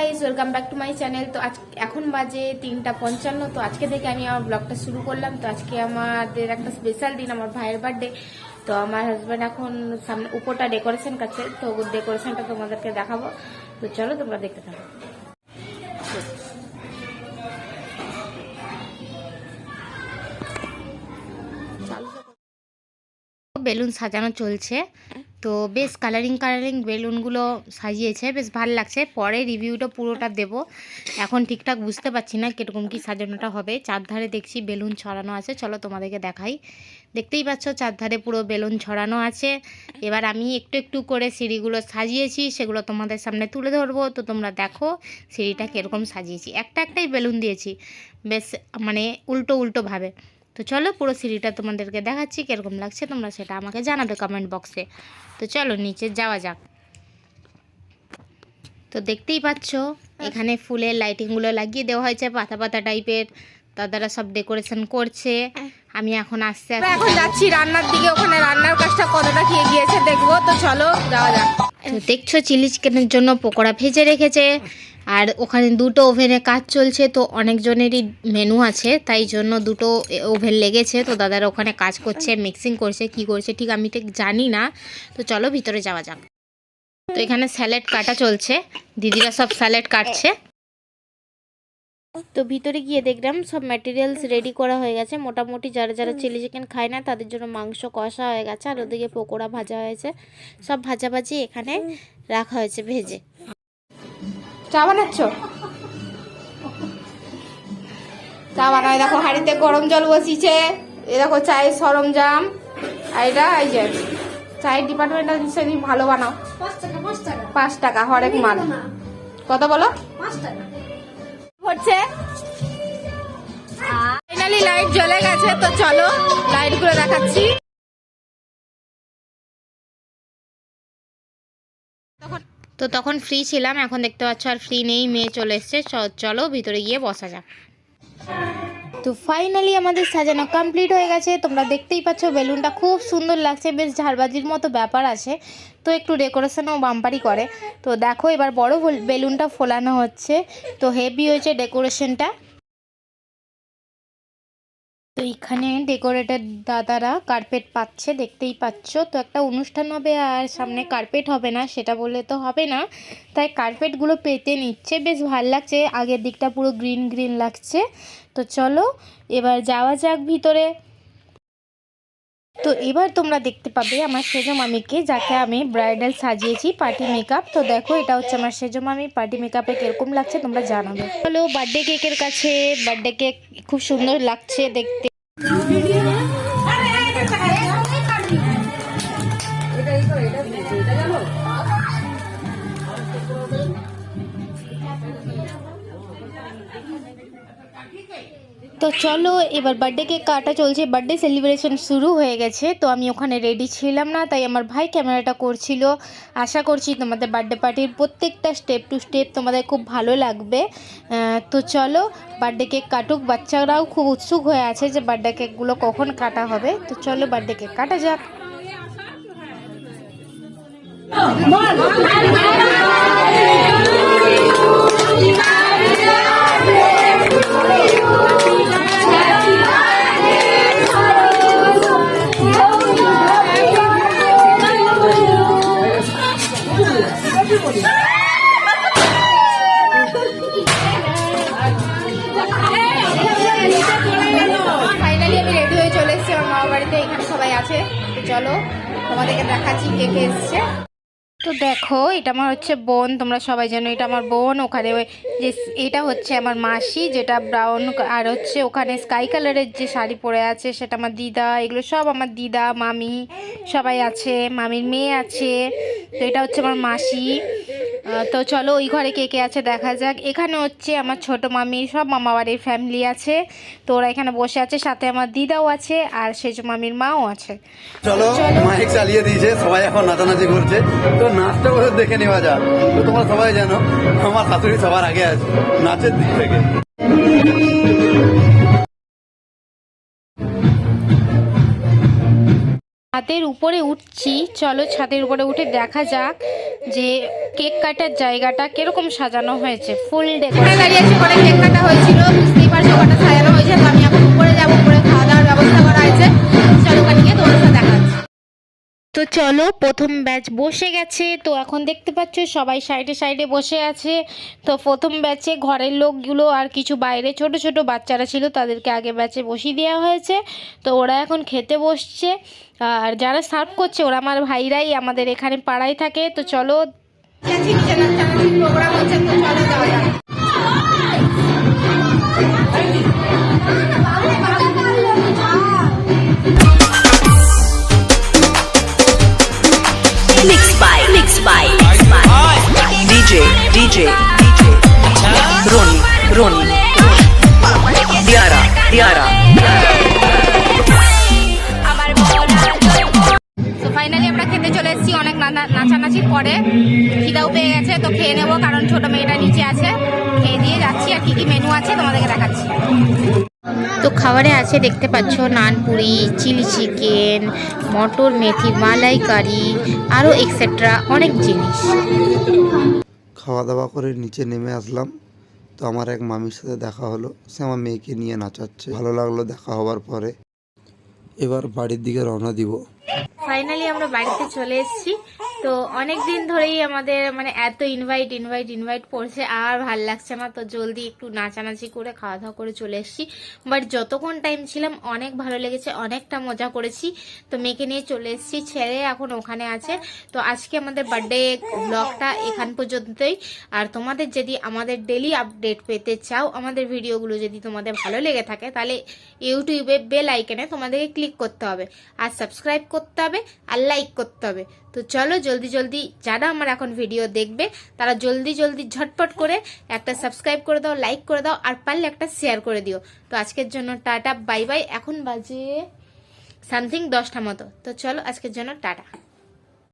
Guys welcome back to my channel তো আজ এখন বাজে তিনটা পঞ্চান্ন, তো আজকে থেকে আমি আমার ব্লগটা শুরু করলাম। তো আজকে আমাদের একটা স্পেশাল দিন, আমার ভাইয়ের বার্থডে তো আমার হাজব্যান্ড এখন সামনে উপরটা ডেকোরেশন কাছে তো ডেকোরেশনটা তোমাদেরকে দেখাবো। তো চলো তোমরা দেখতে থাকো। বেলুন সাজানো চলছে। তো বেশ কালারিং কালারিং বেলুনগুলো সাজিয়েছে, বেশ ভালো লাগছে। পরে রিভিউটা পুরোটা দেব। এখন ঠিকঠাক বুঝতে পারছি না কীরকম কী সাজানোটা হবে। চারধারে দেখছি বেলুন ছড়ানো আছে, চলো তোমাদেরকে দেখাই। দেখতেই পাচ্ছ চারধারে পুরো বেলুন ছড়ানো আছে। এবার আমি একটু একটু করে সিঁড়িগুলো সাজিয়েছি, সেগুলো তোমাদের সামনে তুলে ধরবো। তো তোমরা দেখো সিঁড়িটা কীরকম সাজিয়েছি। একটা একটাই বেলুন দিয়েছি। বেশ মানে উল্টো উল্টোভাবে তো চলো পুরো সিঁড়িটা তোমাদেরকে দেখাচ্ছি কীরকম লাগছে তোমরা সেটা আমাকে জানাবে কমেন্ট বক্সে তো চলো নিচে যাওয়া যাক। তো দেখতেই পাচ্ছ এখানে ফুলের লাইটিংগুলো লাগিয়ে দেওয়া হয়েছে পাতা পাতা টাইপের দাদারা সব ডেকোরেশন করছে। আমি এখন আসতে আসতে এখন যাচ্ছি রান্নার দিকে ওখানে রান্নার কাজটা কতটা কি এগিয়েছে দেখব তো চলো যাওয়া যাক। দেখছ চিলি চিকেনের জন্য পকোড়া ভেজে রেখেছে। আর ওখানে দুটো ওভেনে কাজ চলছে, তো অনেকজনেরই মেনু আছে, তাই জন্য দুটো ওভেন লেগেছে। তো দাদারা ওখানে কাজ করছে মিক্সিং করছে, কি করছে ঠিক আমি ঠিক জানি না। তো চলো ভিতরে যাওয়া যাক। তো এখানে স্যালাড কাটা চলছে, দিদিরা সব স্যালাড কাটছে। তো ভিতরে গিয়ে দেখলাম সব ম্যাটেরিয়ালস রেডি করা হয়ে গেছে। মোটামুটি যারা যারা চিলি চিকেন খায় না, তাদের জন্য মাংস কষা হয়ে গেছে, আর ওদিকে পকোড়া ভাজা হয়েছে। সব ভাজাভাজি এখানে রাখা হয়েছে ভেজে। চা বানাচ্ছ? চা বানায় দেখো হাঁড়িতে গরম জল বসিয়েছে এ দেখো চায়ের সরঞ্জাম। আর এটা এই যে চায়ের ডিপার্টমেন্টটা সেদিন ভালো বানাও। পাঁচ টাকা হরেক মাল। কত বলো? হচ্ছে? ফাইনালি লাইট জ্বলে গেছে তো চলো লাইটগুলো দেখাচ্ছি। তো তখন ফ্রি ছিলাম, এখন দেখতে পাচ্ছ আর ফ্রি নেই, মেয়ে চলে এসছে চলো ভিতরে গিয়ে বসা যাক। তো ফাইনালি আমাদের সাজানো কমপ্লিট হয়ে গেছে, তোমরা দেখতেই পাচ্ছ বেলুনটা খুব সুন্দর লাগছে, বেশ ঝাড়বাজির মতো ব্যাপার আছে। তো একটু ডেকোরেশনও বাম্পারি করে। তো দেখো এবার বড় বেলুনটা ফোলানো হচ্ছে, তো হেভি হয়েছে ডেকোরেশনটা তো এখানে ডেকোরেটেড দাদারা কার্পেট পাচ্ছে, দেখতেই পাচ্ছ। তো একটা অনুষ্ঠান হবে আর সামনে কার্পেট হবে না, সেটা বললে তো হবে না। তাই কার্পেটগুলো পেতে নিচ্ছে, বেশ ভালো লাগছে। আগের দিকটা পুরো গ্রিন গ্রিন লাগছে। তো চলো, এবার যাওয়া যাক ভিতরে। তো এবার তোমরা দেখতে পাবে আমার সেজো মামিকে, যাকে আমি ব্রাইডাল সাজিয়েছি পার্টি মেকআপ তো দেখো, এটা হচ্ছে আমার সেজো মামি পার্টি মেকআপে কীরকম লাগছে তোমরা জানাবে। হলো বার্থডে কেকের কাছে বার্থডে কেক খুব সুন্দর লাগছে দেখতে। Thank you. তো চলো, এবার বার্থডে কেক কাটা চলছে। বার্থডে সেলিব্রেশন শুরু হয়ে গেছে, তো আমি ওখানে রেডি ছিলাম না, তাই আমার ভাই ক্যামেরাটা করছিল। আশা করছি তোমাদের বার্থডে পার্টির প্রত্যেকটা স্টেপ টু স্টেপ তোমাদের খুব ভালো লাগবে। তো চলো বার্থডে কেক কাটুক। বাচ্চারাও খুব উৎসুক হয়ে আছে যে বার্থডে কেকগুলো কখন কাটা হবে। তো চলো বার্থডে কেক কাটা যাক। আছে, তো চলো তোমাদেরকে দেখাচ্ছি কে কে এসছে। তো দেখো, এটা আমার হচ্ছে বোন, তোমরা সবাই জানো এটা আমার বোন। ওখানে যে এটা হচ্ছে আমার মাসি, যেটা ব্রাউন আর হচ্ছে ওখানে স্কাই কালারের যে শাড়ি পরে আছে, সেটা আমার দিদা, এগুলো সব আমার দিদা, মামি, সবাই আছে, মামির মেয়ে আছে। তো এটা হচ্ছে আমার মাসি। তো চলো ওই ঘরে কে কে আছে দেখা যাক। এখানে হচ্ছে আমার ছোট মামি সব মামা বাড়ির ফ্যামিলি আছে। তো ওরা এখানে বসে আছে সাথে আমার দিদাও আছে আর সেজো মামির মাও আছে। চলো মাইক চালিয়ে দিয়েছে সবাই এখন নাচানাচি করছে। তো নাচটা ওদের দেখে নেওয়া যাক। তো তোমরা সবাই জানো আমার শাশুড়ি সবার আগে আছে নাচের দিক থেকে। ছাদের উপরে উঠছি চলো ছাদের উপরে উঠে দেখা যাক। যে কেক কাটার জায়গাটা কীরকম সাজানো হয়েছে, ফুল ডেকোরেশন দাঁড়িয়ে আছে ওখানে কেক কাটা হয়েছিল, বুঝতেই পারছ ওখানে সাজানো হয়েছে আমি এখন উপরে যাব, উপরে খাওয়া দাওয়ার ব্যবস্থা করা হয়েছে। চলো ওখানে তোমার তো চলো, প্রথম ব্যাচ বসে গেছে। তো এখন দেখতে পাচ্ছ সবাই সাইডে সাইডে বসে আছে। তো প্রথম ব্যাচে ঘরের লোকগুলো আর কিছু বাইরে ছোট ছোট বাচ্চারা ছিল, তাদেরকে আগে ব্যাচে বসিয়ে দেওয়া হয়েছে। তো ওরা এখন খেতে বসছে। আর যারা সার্ভ করছে, ওরা আমার ভাইরাই, আমাদের এখানে পাড়ায় থাকে। তো চলো। প্রোগ্রাম হচ্ছে, তো চলো যাওয়া পরে খিদাও পেয়ে গেছে তো খেয়ে নেব কারণ ছোট মেয়েটা নিচে আছে। খেয়ে দিয়ে যাচ্ছি আর কি কি মেনু আছে তোমাদেরকে দেখাচ্ছি। তো খাবারে আছে দেখতে পাচ্ছ নানপুরি চিলি চিকেন মটর মেথি মালাই কারি আরও এক্সেট্রা অনেক জিনিস। খাওয়া দাওয়া করে নিচে নেমে আসলাম। তো আমার এক মামির সাথে দেখা হলো। সে আমার মেয়েকে নিয়ে নাচাচ্ছে। ভালো লাগল দেখা হওয়ার পরে। এবার বাড়ির দিকে রওনা দিব। ফাইনালি আমরা বাড়িতে চলে এসেছি। তো অনেক দিন ধরেই আমাদের মানে এত ইনভাইট ইনভাইট ইনভাইট পড়ছে আর ভালো লাগছে না। তো জলদি একটু নাচানাচি করে খাওয়া দাওয়া করে চলে এসেছি। বাট যতক্ষণ টাইম ছিলাম, অনেক ভালো লেগেছে, অনেকটা মজা করেছি। তো মেয়েকে নিয়ে চলে এসেছি, ছেলে এখন ওখানে আছে। তো আজকে আমাদের বার্থডে ব্লগটা এখান পর্যন্তই। আর তোমাদের যদি আমাদের ডেলি আপডেট পেতে চাও, আমাদের ভিডিওগুলো যদি তোমাদের ভালো লেগে থাকে, তাহলে ইউটিউবে বেল আইকনে তোমাদেরকে ক্লিক করতে হবে। আর সাবস্ক্রাইব করতে হবে, আর লাইক করতে হবে। তো চলো জলদি জলদি যারা আমার এখন ভিডিও দেখবে, তারা জলদি জলদি ঝটপট করে একটা সাবস্ক্রাইব করে দাও লাইক করে দাও, আর পারলে একটা শেয়ার করে দিও। তো আজকের জন্য টাটা বাই বাই এখন বাজে সামথিং দশটা মতো। তো চলো আজকের জন্য টাটা।